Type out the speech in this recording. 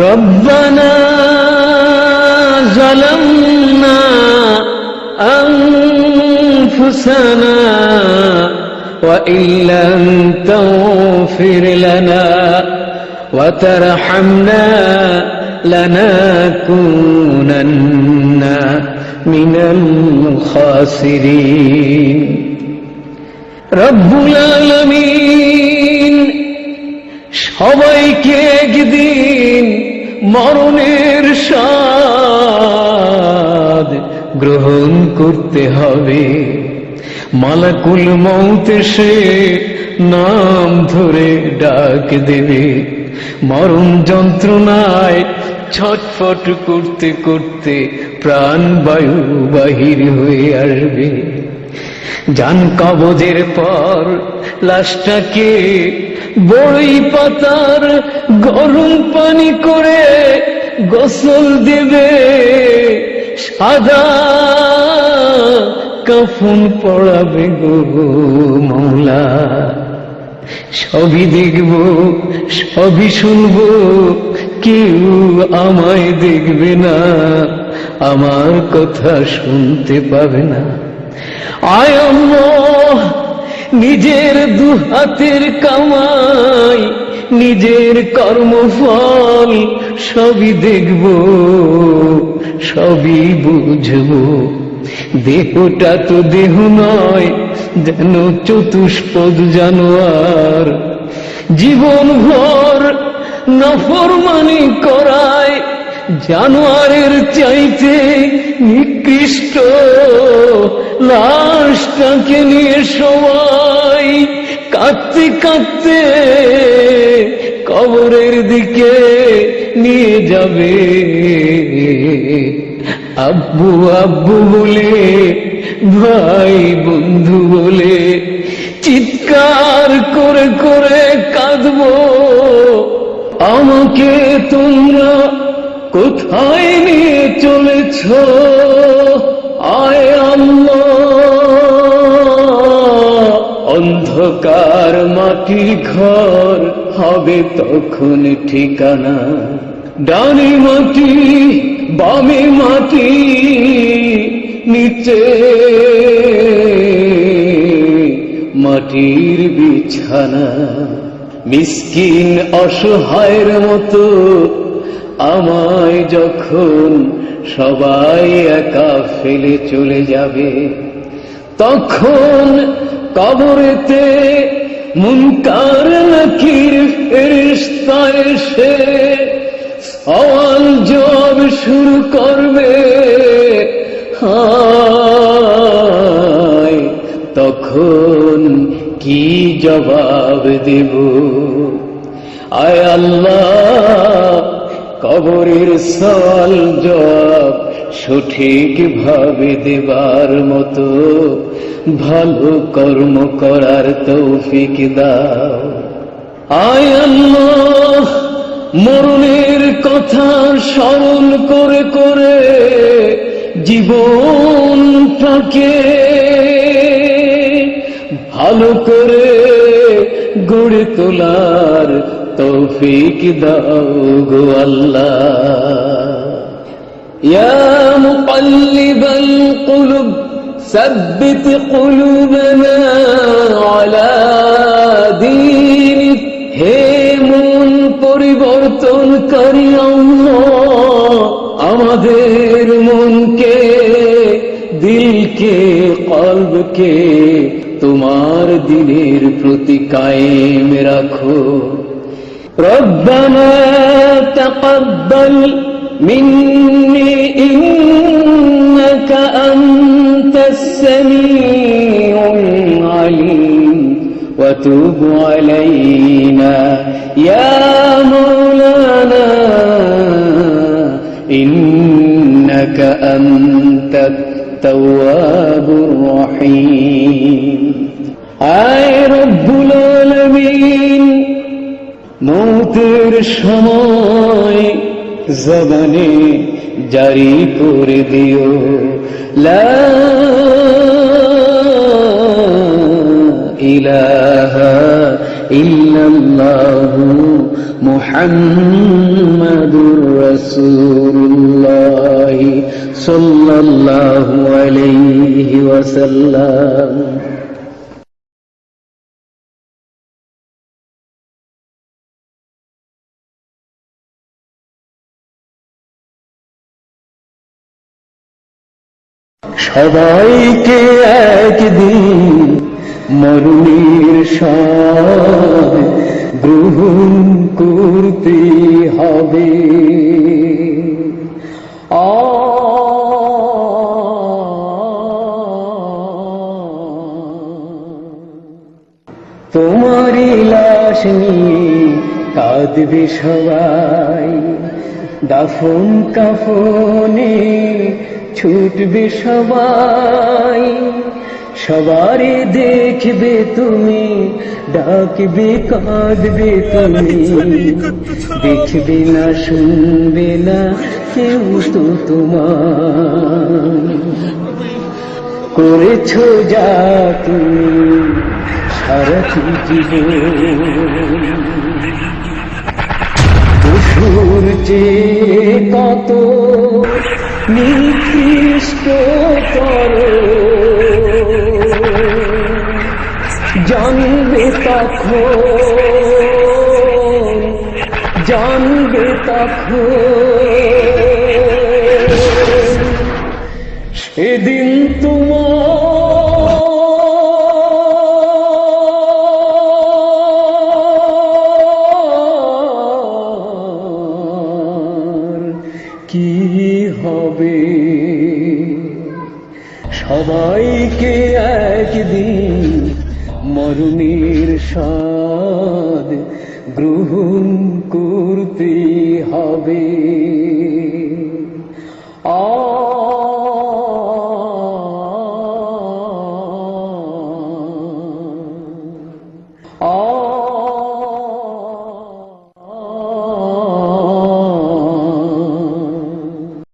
ربنا ظلمنا أنفسنا وإن لم تغفر لنا وترحمنا لنكونن من الخاسرين رب العالمين সবাইকে একদিন মরণের স্বাদ গ্রহণ করতে হবে। মালাকুল মৌত সে নাম ধরে ডাক দেবে। মরণ যন্ত্রণায় ছটফট করতে করতে প্রাণ বায়ু বাহির হয়ে আসবে। যান কবজের পর লাশটাকে বড়ই পাতার গরম পানি করে গোসল দেবে। সাদা কাফন পড়াবে গো মৌলা সবই দেখব, সবই শুনব, কেউ আমায় দেখবে না, আমার কথা শুনতে পাবে না। আয় নিজের দু হাতের কামাই, নিজের কর্মফল সবই দেখব, সবই বুঝব। দেহটা তো দেহ নয়, যেন চতুষ্পদ জানোয়ার। জীবন ভর নফরমানি করায়, জানোয়ারের চাইতে নিকৃষ্ট। লাশটাকে নিয়ে সবাই কাঁদতে কাঁদতে কবরের দিকে নিয়ে যাবে। আব্বু আব্বু বলে, ভাই, বন্ধু বলে চিৎকার করে করে কাঁদবো। আমাকে তোমরা কোথায় নিয়ে চলেছ? আয় আল্লাহ অন্ধকার মাটির ঘর হবে তখন ঠিকানা। ডানে মাটি, বামে মাটি, নিচে মাটির বিছানা। মিসকিন অসহায়ের মতো আমায় যখন সবাই একা ফেলে চলে যাবে, তখন কবরেতে মুনকার নাকির ফেরিস্তা এসে সওয়াল জব শুরু করবে। তখন কি জবাব দেব? আয় আল্লাহ, কবরের সওয়াল জবাব সঠিক ভাবে দেবার মতো ভালো কর্ম করার তৌফিক দাও। আয় মরণের কথা স্মরণ করে করে জীবনটাকে ভালো করে গড়ে তোলার তৌফিক দাও গো আল্লাহ। يا مقلب القلوب ثبت قلوبنا على دينك হে মন পরিবর্তনকারী আল্লাহ আমাদের মনকে দিলকে কলবকে তোমার দিনের প্রতি কায়েম রাখো ربنا تقبل مني إنك أنت السميع العليم وتب علينا يا مولانا إنك أنت التواب الرحيم আয় রব্বুল আলামিন মৌতের সময় زبانی جاری کر دیو. لا الہ الا اللہ محمد رسول اللہ صلی اللہ علیہ وسلم. সবাইকে একদিন মরুণীর গ্রহণ করতে হবে। তোমারই লাশ নিয়ে কাঁদবে সবাই। দাফন কাফনে ছুটবে সবাই সবারই দেখবে তুমি, ডাকবে, কাঁদবে তুমি। দেখবে না, শুনবে না কেউ তো তোমার করেছ যা তুমি সারাটি জীবন পশুর চেয়ে কত নিকৃষ্ট কর জানবে তখন জানবে তখন। সেদিন তোমার সবাইকে একদিন মরণের স্বাদ গ্রহণ করতে হবে। আ